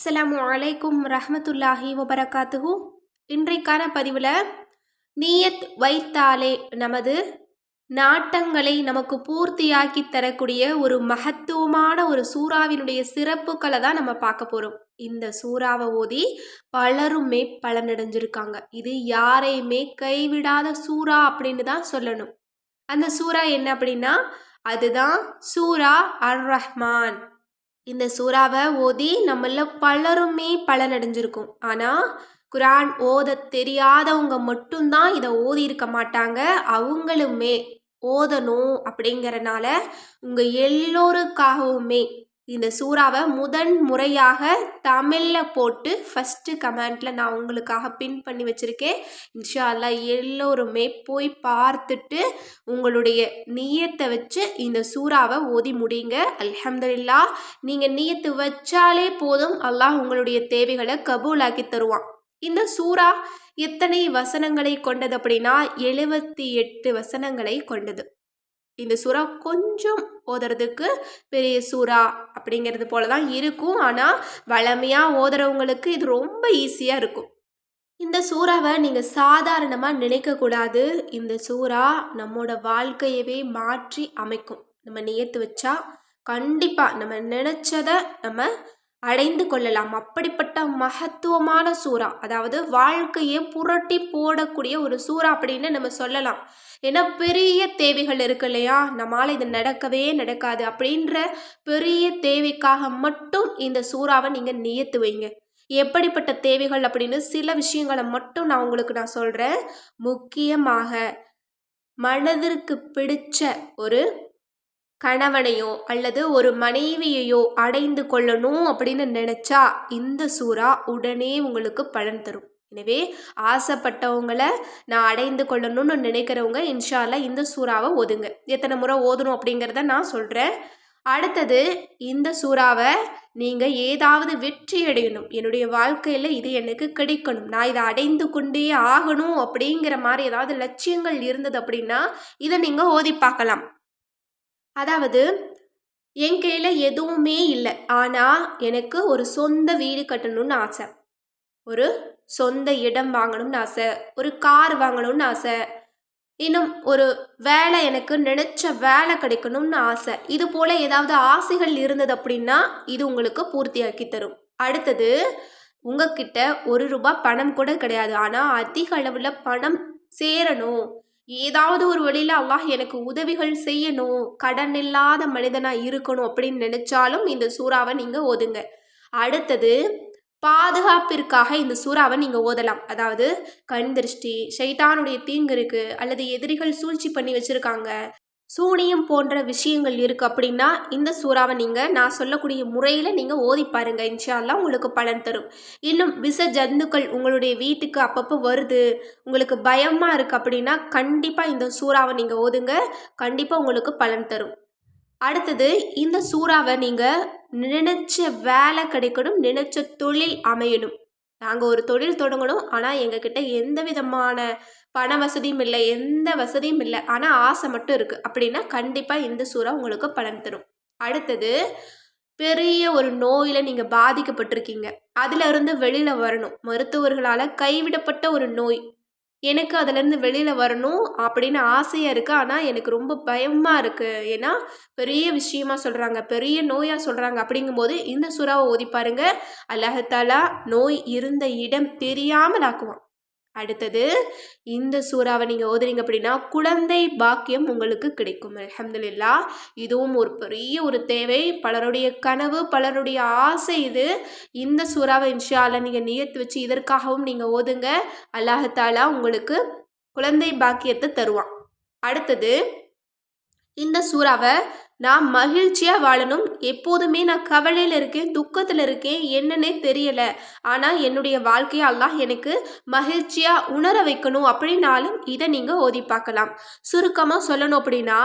அஸ்லாம் அலைக்கும் ரஹமத்துல்லாஹி வபரகாத்துஹு. இன்றைக்கான பதிவில் நீயத் வைத்தாலே நமது நாட்டங்களை நமக்கு பூர்த்தியாக்கி தரக்கூடிய ஒரு மகத்துவமான ஒரு சூறாவினுடைய சிறப்புகளை தான் நம்ம பார்க்க போகிறோம் இந்த சூறாவை ஓதி பலருமே பலனடைஞ்சிருக்காங்க. இது யாரையுமே கைவிடாத சூறா அப்படின்னு தான் சொல்லணும். அந்த சூறா என்ன அப்படின்னா அதுதான் சூரா அர் ரஹ்மான் இந்த சூறாவை ஓதி நம்மள பலருமே பலனடைஞ்சிருக்கும். ஆனால் குரான் ஓத தெரியாதவங்க மட்டும்தான் இதை ஓதி இருக்க மாட்டாங்க. அவங்களுமே ஓதணும் அப்படிங்கிறனால உங்கள் எல்லோருக்காகவுமே இந்த சூறாவை முதன் முறையாக தமிழில் போட்டு ஃபஸ்ட்டு கமெண்ட்டில் நான் உங்களுக்காக பின் பண்ணி வச்சுருக்கேன். இன்ஷா அல்லா எல்லோருமே போய் பார்த்துட்டு உங்களுடைய நீயத்தை வச்சு இந்த சூறாவை ஓதி முடியுங்க அல்ஹம்துலில்லா நீங்கள் நீயத்து வச்சாலே போதும். அல்லாஹ் உங்களுடைய தேவைகளை கபூலாக்கி தருவான். இந்த சூறா எத்தனை வசனங்களை கொண்டது அப்படின்னா எழுபத்தி எட்டு வசனங்களை கொண்டது. இந்த சூறா கொஞ்சம் ஓதுறதுக்கு பெரிய சூறா அப்படிங்கிறது போல தான் இருக்கும். ஆனால் வளமையாக ஓதுறவங்களுக்கு இது ரொம்ப ஈஸியாக இருக்கும். இந்த சூறாவை நீங்கள் சாதாரணமாக நினைக்கக்கூடாது. இந்த சூறா நம்மோட வாழ்க்கையவே மாற்றி அமைக்கும். நம்ம நியத்து வச்சா கண்டிப்பாக நம்ம நினச்சதை நம்ம அடைந்து கொள்ளலாம். அப்படிப்பட்ட மகத்துவமான சூறா அதாவது வாழ்க்கையை புரட்டி போடக்கூடிய ஒரு சூறா அப்படின்னு நம்ம சொல்லலாம். ஏன்னா பெரிய தேவைகள் இருக்கு இல்லையா? நம்மளால் இது நடக்கவே நடக்காது அப்படின்ற பெரிய தேவைக்காக மட்டும் இந்த சூறாவை நீங்கள் நியத்து வைங்க. எப்படிப்பட்ட தேவைகள் அப்படின்னு சில விஷயங்களை மட்டும் நான் உங்களுக்கு நான் சொல்கிறேன் முக்கியமாக மனதிற்கு பிடிச்ச ஒரு கணவனையோ அல்லது ஒரு மனைவியையோ அடைந்து கொள்ளணும் அப்படின்னு நினச்சா இந்த சூறா உடனே உங்களுக்கு பலன் தரும். எனவே ஆசைப்பட்டவங்களை நான் அடைந்து கொள்ளணும்னு நினைக்கிறவங்க இன்ஷால்லா இந்த சூறாவை ஓதுங்க. எத்தனை முறை ஓதணும் அப்படிங்கிறத நான் சொல்கிறேன் அடுத்தது இந்த சூறாவை நீங்கள் ஏதாவது வெற்றி அடையணும். என்னுடைய வாழ்க்கையில் இது எனக்கு கிடைக்கணும். நான் இதை அடைந்து கொண்டே ஆகணும் அப்படிங்கிற மாதிரி ஏதாவது லட்சியங்கள் இருந்தது அப்படின்னா இதை நீங்கள் ஓதி பார்க்கலாம். அதாவது என் கையில் எதுவுமே இல்லை. ஆனால் எனக்கு ஒரு சொந்த வீடு கட்டணும்னு ஆசை. ஒரு சொந்த இடம் வாங்கணும்னு ஆசை. ஒரு கார் வாங்கணும்னு ஆசை. இன்னும் ஒரு வேலை எனக்கு நினச்ச வேலை கிடைக்கணும்னு ஆசை. இது போல் ஏதாவது ஆசைகள் இருந்தது அப்படின்னா இது உங்களுக்கு பூர்த்தியாக்கி தரும். அடுத்தது உங்ககிட்ட ஒரு ரூபாய் பணம் கூட கிடையாது. ஆனால் அதிக அளவில் பணம் சேரணும். ஏதாவது ஒரு வழியில் அல்லாஹ் எனக்கு உதவிகள் செய்யணும் கடன் இல்லாத மனிதனாக இருக்கணும் அப்படின்னு நினச்சாலும் இந்த சூறாவை நீங்கள் ஓதுங்க. அடுத்தது பாதுகாப்பிற்காக இந்த சூறாவை நீங்கள் ஓதலாம். அதாவது கண் திருஷ்டி ஷைட்டானுடைய தீங்கு இருக்குது அல்லது எதிரிகள் சூழ்ச்சி பண்ணி வச்சுருக்காங்க சூனியம் போன்ற விஷயங்கள் இருக்குது அப்படின்னா இந்த சூறாவை நீங்கள் நான் சொல்லக்கூடிய முறையில் நீங்கள் ஓதி பாருங்கள் இன்ஷால்லாம் உங்களுக்கு பலன் தரும். இன்னும் விஷ ஜந்துக்கள் உங்களுடைய வீட்டுக்கு அப்பப்போ வருது உங்களுக்கு பயமாக இருக்குது அப்படின்னா கண்டிப்பாக இந்த சூறாவை நீங்கள் ஓதுங்க. கண்டிப்பாக உங்களுக்கு பலன் தரும். அடுத்தது இந்த சூறாவை நீங்கள் நினச்ச வேலை கிடைக்கணும் நினச்ச தொழில் அமையணும். நாங்கள் ஒரு தொழில் தொடங்கணும். ஆனால் எங்ககிட்ட எந்த விதமான பண வசதியும் இல்லை. எந்த வசதியும் இல்லை. ஆனால் ஆசை மட்டும் இருக்குது அப்படின்னா கண்டிப்பாக இந்த சூறா உங்களுக்கு பலன் தரும். அடுத்தது பெரிய ஒரு நோயில் நீங்கள் பாதிக்கப்பட்டிருக்கீங்க. அதிலிருந்து வெளியில் வரணும். மருத்துவர்களால் கைவிடப்பட்ட ஒரு நோய். எனக்கு அதுலேருந்து வெளியில் வரணும் அப்படின்னு ஆசையாக இருக்குது ஆனால் எனக்கு ரொம்ப பயமாக இருக்குது ஏன்னா பெரிய விஷயமா சொல்கிறாங்க பெரிய நோயாக சொல்கிறாங்க அப்படிங்கும்போது இந்த சுறாவை ஓதி பாருங்கள் அல்லாஹாலா நோய் இருந்த இடம் தெரியாமல் ஆக்குவான் அடுத்தது இந்த சூறாவை நீங்கள் ஓதுறீங்க அப்படின்னா குழந்தை பாக்கியம் உங்களுக்கு கிடைக்கும். அலமதுல்லா இதுவும் ஒரு பெரிய ஒரு தேவை. பலருடைய கனவு பலருடைய ஆசை இது. இந்த சூறாவை இன்ஷால நீங்கள் நியத்து வச்சு இதற்காகவும் நீங்கள் ஓதுங்க. அல்லாஹாலா உங்களுக்கு குழந்தை பாக்கியத்தை தருவான். அடுத்தது இந்த சூறாவை நான் மகிழ்ச்சியாக வாழணும். எப்போதுமே நான் கவலையில் இருக்கேன் துக்கத்தில் இருக்கேன் என்னன்னே தெரியலை. ஆனால் என்னுடைய வாழ்க்கையை அல்லாஹ் எனக்கு மகிழ்ச்சியாக உணர வைக்கணும் அப்படின்னாலும் இதை நீங்கள் ஓதி பார்க்கலாம். சுருக்கமாக சொல்லணும் அப்படின்னா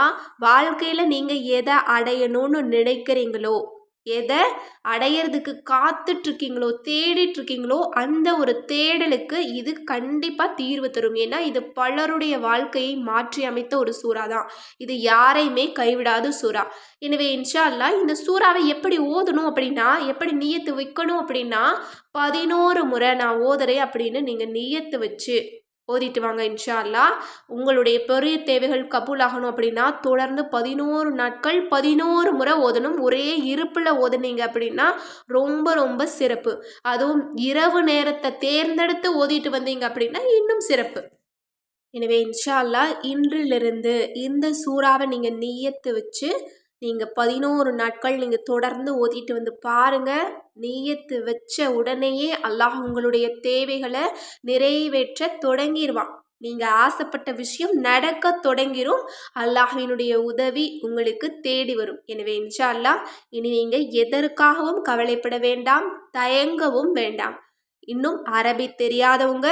வாழ்க்கையில் நீங்கள் எதை அடையணும்னு நினைக்கிறீங்களோ எதை அடையிறதுக்கு காத்துட்ருக்கீங்களோ தேடிட்டுருக்கீங்களோ அந்த ஒரு தேடலுக்கு இது கண்டிப்பாக தீர்வு தரும். ஏன்னா இது பலருடைய வாழ்க்கையை மாற்றி அமைத்த ஒரு சூறா தான். இது யாரையுமே கைவிடாத சூறா. எனவே இன்ஷா அல்லா இந்த சூறாவை எப்படி ஓதணும் அப்படின்னா எப்படி நீயத்து வைக்கணும் அப்படின்னா பதினோரு முறை நான் ஓதுறேன் அப்படின்னு நீங்கள் நீயத்து வச்சு ஓதிட்டு வாங்க இன்ஷா அல்லா உங்களுடைய பெரிய தேவைகள் கபூல் ஆகணும் அப்படின்னா தொடர்ந்து பதினோரு நாட்கள் பதினோரு முறை ஓதணும். ஒரே இருப்பில் ஓதுனீங்க அப்படின்னா ரொம்ப ரொம்ப சிறப்பு. அதுவும் இரவு நேரத்தை தேர்ந்தெடுத்து ஓதிட்டு வந்தீங்க அப்படின்னா இன்னும் சிறப்பு. எனவே இன்ஷா அல்லா இன்றிலிருந்து இந்த சூறாவை நீங்கள் நீயத்து வச்சு நீங்கள் பதினோரு நாட்கள் நீங்கள் தொடர்ந்து ஓதிட்டு வந்து பாருங்கள் நீயத்து வச்ச உடனேயே அல்லாஹ் உங்களுடைய தேவைகளை நிறைவேற்ற தொடங்கிடுவான் நீங்கள் ஆசைப்பட்ட விஷயம் நடக்க தொடங்கிரும். அல்லாஹினுடைய உதவி உங்களுக்கு தேடி வரும். எனவே இன்ஷா அல்லாஹ் இனி நீங்கள் எதற்காகவும் கவலைப்பட வேண்டாம் தயங்கவும் வேண்டாம். இன்னும் அரபி தெரியாதவங்க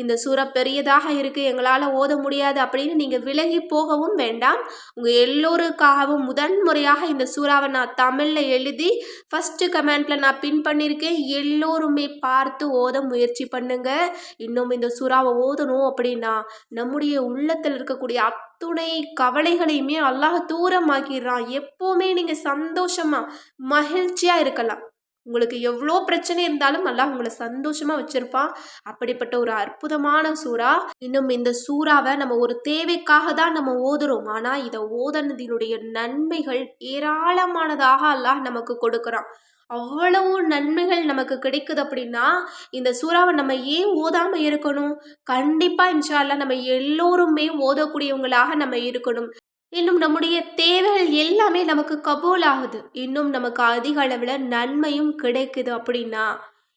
இந்த சூறா பெரியதாக இருக்குது எங்களால் ஓத முடியாது அப்படின்னு நீங்கள் விலகி போகவும் வேண்டாம். உங்கள் எல்லோருக்காகவும் முதன்முறையாக இந்த சூறாவை நான் தமிழில் எழுதி ஃபஸ்ட்டு கமெண்ட்டில் நான் பின் பண்ணியிருக்கேன் எல்லோருமே பார்த்து ஓத முயற்சி பண்ணுங்க. இன்னும் இந்த சூறாவை ஓதணும் அப்படின்னா நம்முடைய உள்ளத்தில் இருக்கக்கூடிய அத்துணை கவலைகளையுமே அல்லாஹ் தூரமாக்கிடுறான். எப்போவுமே நீங்கள் சந்தோஷமாக மகிழ்ச்சியாக இருக்கலாம். உங்களுக்கு எவ்வளோ பிரச்சனை இருந்தாலும் நல்லா உங்களை சந்தோஷமாக வச்சுருப்பான். அப்படிப்பட்ட ஒரு அற்புதமான சூறா. இன்னும் இந்த சூறாவை நம்ம ஒரு தேவைக்காக தான் நம்ம ஓதுறோம். ஆனால் இதை ஓதனதினுடைய நன்மைகள் ஏராளமானதாக அல்லாஹ் நமக்கு கொடுக்குறான். அவ்வளவு நன்மைகள் நமக்கு கிடைக்குது அப்படின்னா இந்த சூறாவை நம்ம ஏன் ஓதாமல் இருக்கணும்? கண்டிப்பாக இன்ஷால்லா நம்ம எல்லோருமே ஓதக்கூடியவங்களாக நம்ம இருக்கணும். இன்னும் நம்முடைய தேவைகள் எல்லாமே நமக்கு கபூல் ஆகுது இன்னும் நமக்கு அதிக அளவில் நன்மையும் கிடைக்குது அப்படின்னா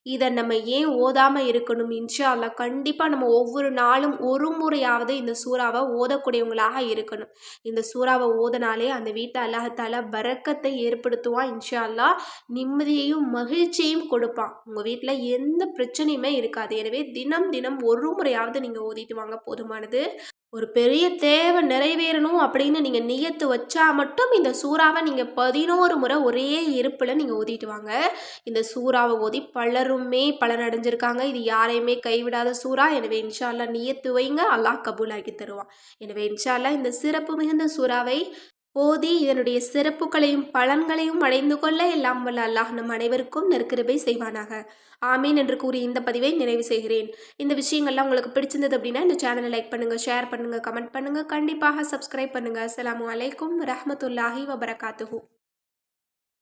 இதை நம்ம ஏன் ஓதாமல் இருக்கணும்? இன்ஷா அல்லா கண்டிப்பாக நம்ம ஒவ்வொரு நாளும் ஒரு முறையாவது இந்த சூறாவை ஓதக்கூடியவங்களாக இருக்கணும். இந்த சூறாவை ஓதனாலே அந்த வீட்டை அல்லாஹத்தால பறக்கத்தை ஏற்படுத்துவான் இன்ஷா அல்லா நிம்மதியையும் மகிழ்ச்சியையும் கொடுப்பான். உங்கள் வீட்டில் எந்த பிரச்சனையுமே இருக்காது. எனவே தினம் தினம் ஒரு முறையாவது நீங்கள் ஓதிட்டு வாங்க போதுமானது. ஒரு பெரிய தேவை நிறைவேறணும் அப்படின்னு நீங்கள் நியத்து வச்சா மட்டும் இந்த சூறாவை நீங்கள் பதினோரு முறை ஒரே இருப்பில் நீங்கள் ஓதிட்டு வாங்க. இந்த சூறாவை ஓதி பலருமே பலர் அடைஞ்சிருக்காங்க. இது யாரையுமே கைவிடாத சூறா. எனவே இன்ஷால்லா நியத்து வைங்க. அல்லாஹ் கபூலாக்கி தருவான். எனவே இன்ஷால்லா இந்த சிறப்பு மிகுந்த சூறாவை ஓதி இதனுடைய சிறப்புகளையும் பலன்களையும் அடைந்து கொள்ள எல்லாம் வல்ல அல்லாஹ் நம் அனைவருக்கும் நெருக்கிருபை செய்வானாக. ஆமீன் என்று கூறி இந்த பதிவை நிறைவு செய்கிறேன். இந்த விஷயங்கள்லாம் உங்களுக்கு பிடிச்சிருந்தது அப்படின்னா இந்த சேனலை லைக் பண்ணுங்கள் ஷேர் பண்ணுங்கள் கமெண்ட் பண்ணுங்கள் கண்டிப்பாக சப்ஸ்கிரைப் பண்ணுங்கள் அஸ்லாம் வலைக்கம் ரஹமத்துல்லாஹி வபரகாத்துஹூ.